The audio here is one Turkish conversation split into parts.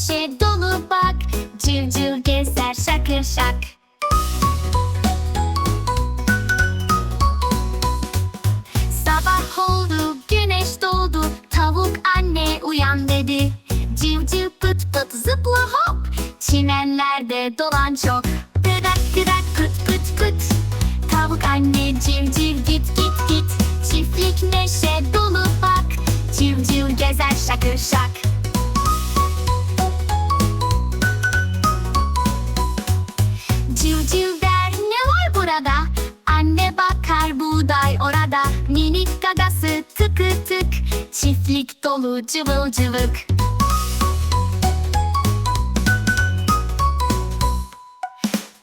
neşe dolu bak Cıv cıv gezer şakır şak. Sabah oldu güneş doğdu Tavuk anne uyan dedi. Cıv cıv pıt pıt zıpla hop Çimenlerde dolan çok. Gıdak gıdak pıt pıt pıt. Tavuk anne cıv cıv git git git. Çiftlik neşe dolu bak Cıv cıv gezer şakır şak. Dolu cıvıl cıvık.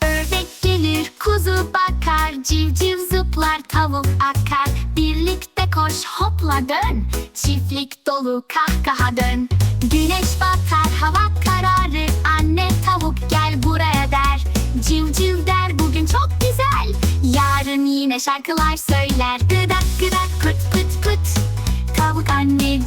Ördek gelir kuzu bakar Civciv zıplar tavuk akar. Birlikte koş hopla dön. Çiftlik dolu kahkaha dön. Güneş batar hava kararır. Anne tavuk gel buraya der. Civciv der bugün çok güzel. Yarın yine şarkılar söyler. Gıdak gıdak pıt pıt pıt. Tavuk anne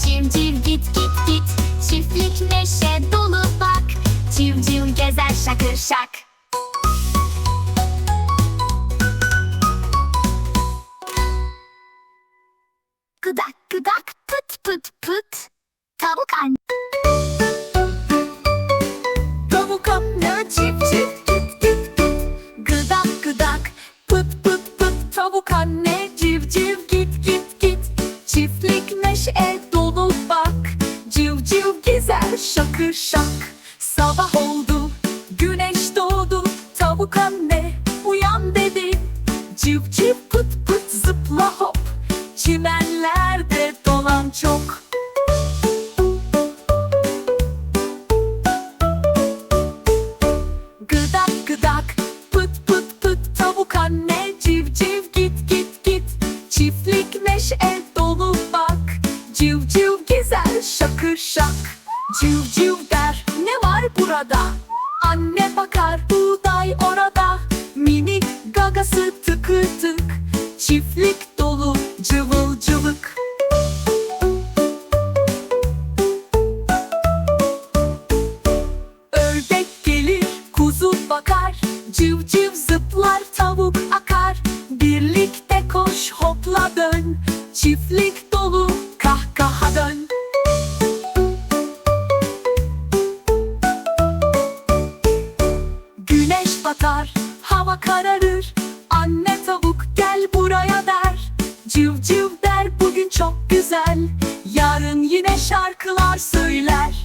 Tavuk anne civciv git git git. Çiftlik neşe dolu bak. Civciv gezer şakır şak. Sabah oldu Çiftlik neşe dolu bak. Civciv gezer şakır şak. Civciv der ne var burada? Anne bakar buğday orada. Minik gagası tıkır tık. Çiftlik dolu cıvıl cıvık. Ördek gelir, kuzu bakar, civciv zıplar, tavuk Güneş batar, hava kararır, anne tavuk gel buraya der. Civciv der bugün çok güzel, yarın yine şarkılar söyler.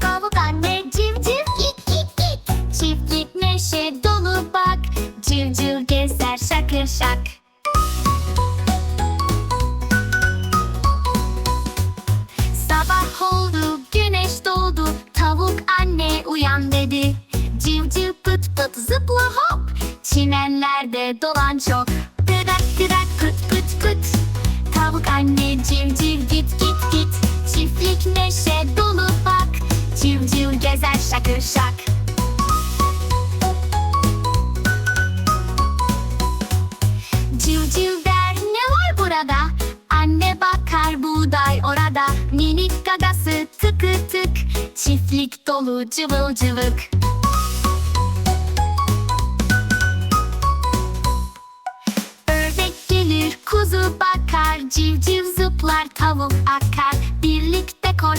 Tavuk anne civciv git git git Çiftlik neşe pıt pıt zıpla hop. Çimenlerde dolan çok. Gıdak gıdak pıt pıt pıt Tavuk anne civciv git git git. Çiftlik neşe dolu bak. Civciv gezer şakır şak. Civciv der ne var burada? Anne bakar buğday orada. Minik gagası tıkı tık. Çiftlik dolu cıvıl cıvık Civciv zıplar tavuk akar